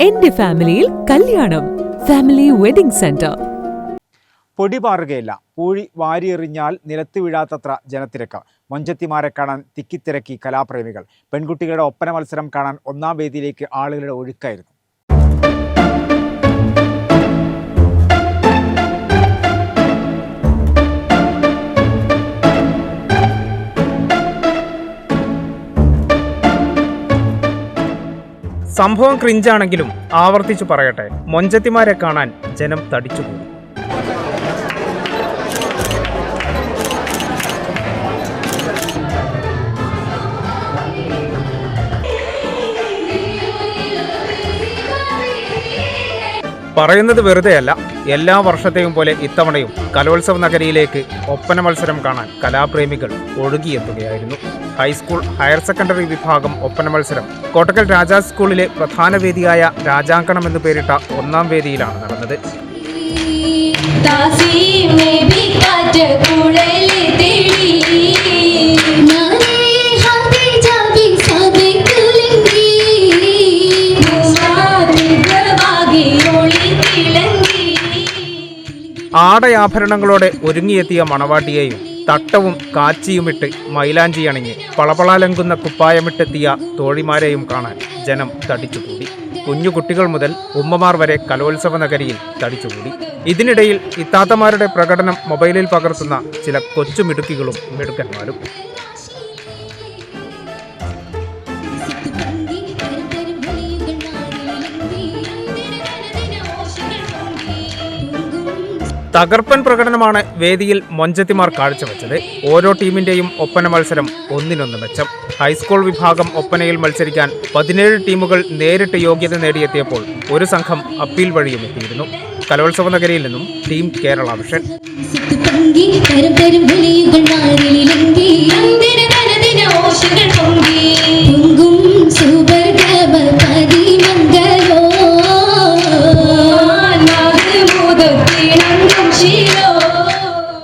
എന്റെ ഫാമിലിയിൽ കല്യാണം. Family wedding centre. പൊടി പാറുകയില്ല. പൂഴി വാരിയെറിഞ്ഞാൽ നിലത്ത് വീഴാത്തത്ര ജനത്തിരക്ക്. മൊഞ്ചത്തിമാരെ കാണാൻ തിക്കിത്തിരക്കി കലാപ്രേമികൾ. പെൺകുട്ടികളുടെ ഒപ്പന മത്സരം കാണാൻ ഒന്നാം വേദിയിലേക്ക് ആളുകളുടെ ഒഴുക്കായിരുന്നു. സംഭവം ക്രിഞ്ചാണെങ്കിലും ആവർത്തിച്ചു പറയട്ടെ. മൊഞ്ചത്തിമാരെ കാണാൻ ജനം തടിച്ചുകൂടി. പറയുന്നത് വെറുതെയല്ല. എല്ലാ വർഷത്തെയും പോലെ ഇത്തവണയും കലോത്സവ നഗരിയിലേക്ക് ഒപ്പന മത്സരം കാണാൻ കലാപ്രേമികൾ ഒഴുകിയെത്തുകയായിരുന്നു. ഹൈസ്കൂൾ ഹയർ സെക്കൻഡറി വിഭാഗം ഒപ്പന മത്സരം കോട്ടക്കൽ രാജാ സ്കൂളിലെ പ്രധാന വേദിയായ രാജാങ്കണം എന്ന് പേരിട്ട ഒന്നാം വേദിയിലാണ് നടന്നത്. ആടയാഭരണങ്ങളോടെ ഒരുങ്ങിയെത്തിയ മണവാട്ടിയെയും തട്ടവും കാച്ചിയുമിട്ട് മൈലാഞ്ചി അണിഞ്ഞ് പളപളാലങ്കുന്ന കുപ്പായമിട്ടെത്തിയ തോഴിമാരെയും കാണാൻ ജനം തടിച്ചുകൂടി. കുഞ്ഞു കുട്ടികൾ മുതൽ ഉമ്മമാർ വരെ കലോത്സവ നഗരിയിൽ തടിച്ചുകൂടി. ഇതിനിടയിൽ ഇത്താത്തമാരുടെ പ്രകടനം മൊബൈലിൽ പകർത്തുന്ന ചില കൊച്ചുമിടുക്കികളും മിടുക്കന്മാരും. തകർപ്പൻ പ്രകടനമാണ് വേദിയിൽ മൊഞ്ചത്തിമാർ കാഴ്ചവെച്ചത്. ഓരോ ടീമിന്റെയും ഒപ്പന മത്സരം ഒന്നിനൊന്ന് മെച്ചം. ഹൈസ്കൂൾ വിഭാഗം ഒപ്പനയിൽ മത്സരിക്കാൻ പതിനേഴ് ടീമുകൾ നേരിട്ട് യോഗ്യത നേടിയെത്തിയപ്പോൾ ഒരു സംഘം അപ്പീൽ വഴിയും എത്തിയിരുന്നു. കലോത്സവ നഗരിയിൽ നിന്നും ടീം കേരള വിഷൻ